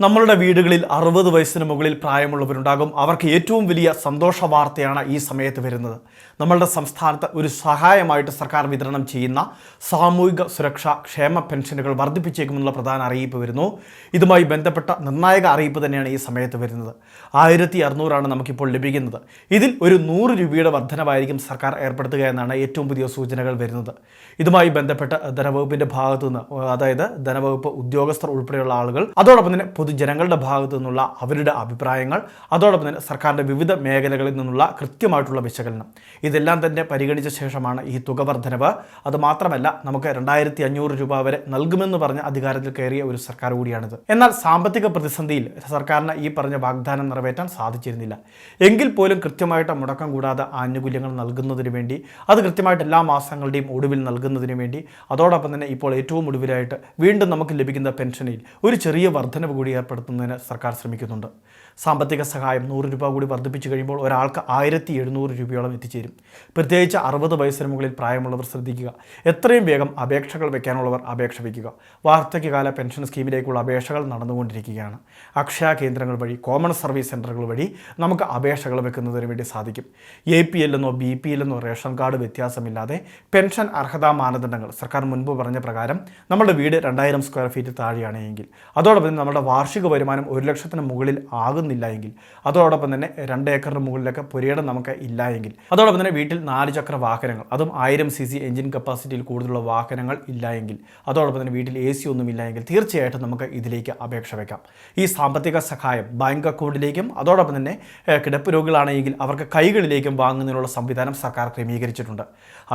നമ്മളുടെ വീടുകളിൽ അറുപത് വയസ്സിന് മുകളിൽ പ്രായമുള്ളവരുണ്ടാകും. അവർക്ക് ഏറ്റവും വലിയ സന്തോഷ വാർത്തയാണ് ഈ സമയത്ത് വരുന്നത്. നമ്മളുടെ സംസ്ഥാനത്ത് ഒരു സഹായമായിട്ട് സർക്കാർ വിതരണം ചെയ്യുന്ന സാമൂഹിക സുരക്ഷാ ക്ഷേമ പെൻഷനുകൾ വർദ്ധിപ്പിച്ചേക്കുമെന്നുള്ള പ്രധാന അറിയിപ്പ് വരുന്നു. ഇതുമായി ബന്ധപ്പെട്ട നിർണായക അറിയിപ്പ് തന്നെയാണ് ഈ സമയത്ത് വരുന്നത്. ആയിരത്തി അറുന്നൂറാണ് നമുക്കിപ്പോൾ ലഭിക്കുന്നത്. ഇതിൽ ഒരു നൂറ് രൂപയുടെ വർധനവായിരിക്കും സർക്കാർ ഏർപ്പെടുത്തുക എന്നാണ് ഏറ്റവും പുതിയ സൂചനകൾ വരുന്നത്. ഇതുമായി ബന്ധപ്പെട്ട് ധനവകുപ്പിന്റെ ഭാഗത്തുനിന്ന് അതായത് ധനവകുപ്പ് ഉദ്യോഗസ്ഥർ ഉൾപ്പെടെയുള്ള ആളുകൾ അതോടൊപ്പം തന്നെ പൊതുജനങ്ങളുടെ ഭാഗത്തു നിന്നുള്ള അവരുടെ അഭിപ്രായങ്ങൾ അതോടൊപ്പം തന്നെ സർക്കാരിന്റെ വിവിധ മേഖലകളിൽ നിന്നുള്ള കൃത്യമായിട്ടുള്ള വിശകലനം. ഇതെല്ലാം തന്നെ പരിഗണിച്ച ശേഷമാണ് ഈ തുക വർധനവ്. അതുമാത്രമല്ല നമുക്ക് രണ്ടായിരത്തി അഞ്ഞൂറ് രൂപ വരെ നൽകുമെന്ന് പറഞ്ഞ് അധികാരത്തിൽ കയറിയ ഒരു സർക്കാർ കൂടിയാണിത്. എന്നാൽ സാമ്പത്തിക പ്രതിസന്ധിയിൽ സർക്കാരിന് ഈ പറഞ്ഞ വാഗ്ദാനം നിറവേറ്റാൻ സാധിച്ചിരുന്നില്ല. എങ്കിൽ പോലും കൃത്യമായിട്ട് മുടക്കം കൂടാതെ ആനുകൂല്യങ്ങൾ നൽകുന്നതിന് വേണ്ടി അത് കൃത്യമായിട്ട് എല്ലാ മാസങ്ങളുടെയും ഒടുവിൽ നൽകുന്നതിന് വേണ്ടി അതോടൊപ്പം തന്നെ ഇപ്പോൾ ഏറ്റവും ഒടുവിലായിട്ട് വീണ്ടും നമുക്ക് ലഭിക്കുന്ന പെൻഷനിൽ ഒരു ചെറിയ വർധനവ് കൂടി ഏർപ്പെടുത്തുന്നതിന് സർക്കാർ ശ്രമിക്കുന്നുണ്ട്. സാമ്പത്തിക സഹായം നൂറ് രൂപ കൂടി വർദ്ധിപ്പിച്ചു കഴിയുമ്പോൾ ഒരാൾക്ക് ആയിരത്തി എഴുന്നൂറ് രൂപയോളം എത്തിച്ചേരും. പ്രത്യേകിച്ച് അറുപത് വയസ്സിന് മുകളിൽ പ്രായമുള്ളവർ ശ്രദ്ധിക്കുക. എത്രയും വേഗം അപേക്ഷകൾ വയ്ക്കാനുള്ളവർ അപേക്ഷ വയ്ക്കുക. വാർദ്ധക്യകാല പെൻഷൻ സ്കീമിലേക്കുള്ള അപേക്ഷകൾ നടന്നുകൊണ്ടിരിക്കുകയാണ്. അക്ഷയ കേന്ദ്രങ്ങൾ വഴി കോമൺ സർവീസ് സെന്ററുകൾ വഴി നമുക്ക് അപേക്ഷകൾ വെക്കുന്നതിന് വേണ്ടി സാധിക്കും. എ പി എല്ലെന്നോ ബി പി എല്ലെന്നോ റേഷൻ കാർഡ് വ്യത്യാസമില്ലാതെ പെൻഷൻ അർഹതാ മാനദണ്ഡങ്ങൾ സർക്കാർ മുൻപ് പറഞ്ഞ പ്രകാരം നമ്മുടെ വീട് രണ്ടായിരം സ്ക്വയർ ഫീറ്റ് താഴെയാണ് എങ്കിൽ അതോടൊപ്പം നമ്മുടെ നമ്മുടെ വാർഷിക വരുമാനം ഒരു ലക്ഷത്തിന് മുകളിൽ ആകുന്നില്ല എങ്കിൽ അതോടൊപ്പം തന്നെ രണ്ട് ഏക്കറിന് മുകളിലൊക്കെ പുരയിടം നമുക്ക് ഇല്ല എങ്കിൽ. അതോടൊപ്പം തന്നെ വീട്ടിൽ നാല് ചക്ര വാഹനങ്ങൾ അതും ആയിരം സി സി എഞ്ചിൻ കപ്പാസിറ്റിയിൽ കൂടുതലുള്ള വാഹനങ്ങൾ ഇല്ല എങ്കിൽ അതോടൊപ്പം തന്നെ വീട്ടിൽ എ സി ഒന്നും ഇല്ല എങ്കിൽ തീർച്ചയായിട്ടും നമുക്ക് ഇതിലേക്ക് അപേക്ഷ വയ്ക്കാം ഈ സാമ്പത്തിക സഹായം ബാങ്ക് അക്കൗണ്ടിലേക്കും അതോടൊപ്പം തന്നെ കിടപ്പ് രോഗികളാണെങ്കിൽ അവർക്ക് കൈകളിലേക്കും വാങ്ങുന്നതിനുള്ള സംവിധാനം സർക്കാർ ക്രമീകരിച്ചിട്ടുണ്ട്.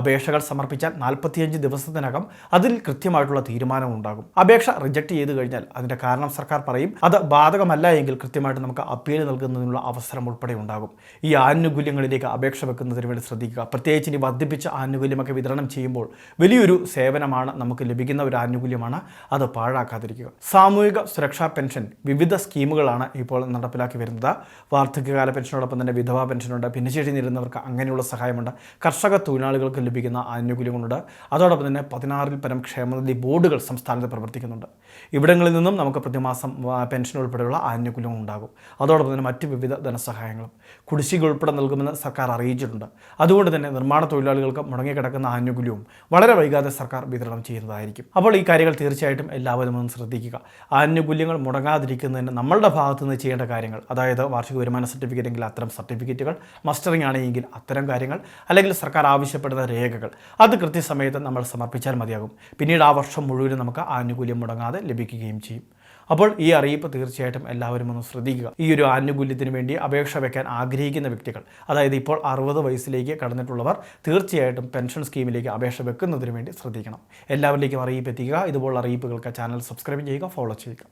അപേക്ഷകൾ സമർപ്പിച്ചാൽ നാൽപ്പത്തിയഞ്ച് ദിവസത്തിനകം അതിൽ കൃത്യമായിട്ടുള്ള തീരുമാനം ഉണ്ടാകും അപേക്ഷ റിജക്ട് ചെയ്ത് കഴിഞ്ഞാൽ അതിന്റെ കാരണം സർക്കാർ പറയും അത് ബാധകമല്ല എങ്കിൽ കൃത്യമായിട്ട് നമുക്ക് അപ്പീൽ നൽകുന്നതിനുള്ള അവസരം ഉൾപ്പെടെ ഉണ്ടാകും. ഈ ആനുകൂല്യങ്ങളിലേക്ക് അപേക്ഷ വെക്കുന്നതിന് വേണ്ടി ശ്രദ്ധിക്കുക. പ്രത്യേകിച്ച് ഇനി വർദ്ധിപ്പിച്ച ആനുകൂല്യമൊക്കെ വിതരണം ചെയ്യുമ്പോൾ വലിയൊരു സേവനമാണ് നമുക്ക് ലഭിക്കുന്ന ഒരു ആനുകൂല്യമാണ്. അത് പാഴാക്കാതിരിക്കുക. സാമൂഹിക സുരക്ഷാ പെൻഷൻ വിവിധ സ്കീമുകളാണ് ഇപ്പോൾ നടപ്പിലാക്കി വരുന്നത്. വാർദ്ധക്യകാല പെൻഷനോടൊപ്പം തന്നെ വിധവാ പെൻഷനുണ്ട്. ഭിന്നശേഷി നേരിടുന്നവർക്ക് അങ്ങനെയുള്ള സഹായമുണ്ട്. കർഷക തൊഴിലാളികൾക്ക് ലഭിക്കുന്ന ആനുകൂല്യങ്ങളുണ്ട്. അതോടൊപ്പം തന്നെ പതിനാറിൽ പരം ക്ഷേമനിധി ബോർഡുകൾ സംസ്ഥാനത്ത് പ്രവർത്തിക്കുന്നുണ്ട്. ഇവിടങ്ങളിൽ നിന്നും നമുക്ക് പ്രതിമാസം പെൻഷൻ ഉൾപ്പെടെയുള്ള ആനുകൂല്യങ്ങൾ ഉണ്ടാകും. അതോടൊപ്പം തന്നെ മറ്റ് വിവിധ ധനസഹായങ്ങളും കുടിശ്ശിക ഉൾപ്പെടെ നൽകുമെന്ന് സർക്കാർ അറിയിച്ചിട്ടുണ്ട്. അതുകൊണ്ട് തന്നെ നിർമ്മാണ തൊഴിലാളികൾക്ക് മുടങ്ങിക്കിടക്കുന്ന ആനുകൂല്യവും വളരെ വൈകാതെ സർക്കാർ വിതരണം ചെയ്യുന്നതായിരിക്കും. അപ്പോൾ ഈ കാര്യങ്ങൾ തീർച്ചയായിട്ടും എല്ലാവരും ഒന്ന് ശ്രദ്ധിക്കുക. ആനുകൂല്യങ്ങൾ മുടങ്ങാതിരിക്കുന്നതിന് നമ്മളുടെ ഭാഗത്തു നിന്ന് ചെയ്യേണ്ട കാര്യങ്ങൾ അതായത് വാർഷിക വരുമാന സർട്ടിഫിക്കറ്റ് എങ്കിൽ അത്തരം സർട്ടിഫിക്കറ്റുകൾ മസ്റ്ററിംഗ് ആണെങ്കിൽ അത്തരം കാര്യങ്ങൾ അല്ലെങ്കിൽ സർക്കാർ ആവശ്യപ്പെടുന്ന രേഖകൾ അത് കൃത്യസമയത്ത് നമ്മൾ സമർപ്പിച്ചാൽ മതിയാകും. പിന്നീട് ആ വർഷം മുഴുവനും നമുക്ക് ആനുകൂല്യം മുടങ്ങാതെ ലഭിക്കുകയും ചെയ്യും. അപ്പോൾ ഈ അറിയിപ്പ് തീർച്ചയായിട്ടും എല്ലാവരും ഒന്ന് ശ്രദ്ധിക്കുക. ഈ ഒരു ആനുകൂല്യത്തിന് വേണ്ടി അപേക്ഷ വെക്കാൻ ആഗ്രഹിക്കുന്ന വ്യക്തികൾ അതായത് ഇപ്പോൾ അറുപത് വയസ്സിലേക്ക് കടന്നിട്ടുള്ളവർ തീർച്ചയായിട്ടും പെൻഷൻ സ്കീമിലേക്ക് അപേക്ഷ വെക്കുന്നതിന് വേണ്ടി ശ്രദ്ധിക്കണം. എല്ലാവരിലേക്കും അറിയിപ്പ് എത്തിക്കുക. ഇതുപോലുള്ള അറിയിപ്പുകൾക്ക് ചാനൽ സബ്സ്ക്രൈബ് ചെയ്യുക ഫോളോ ചെയ്യുക.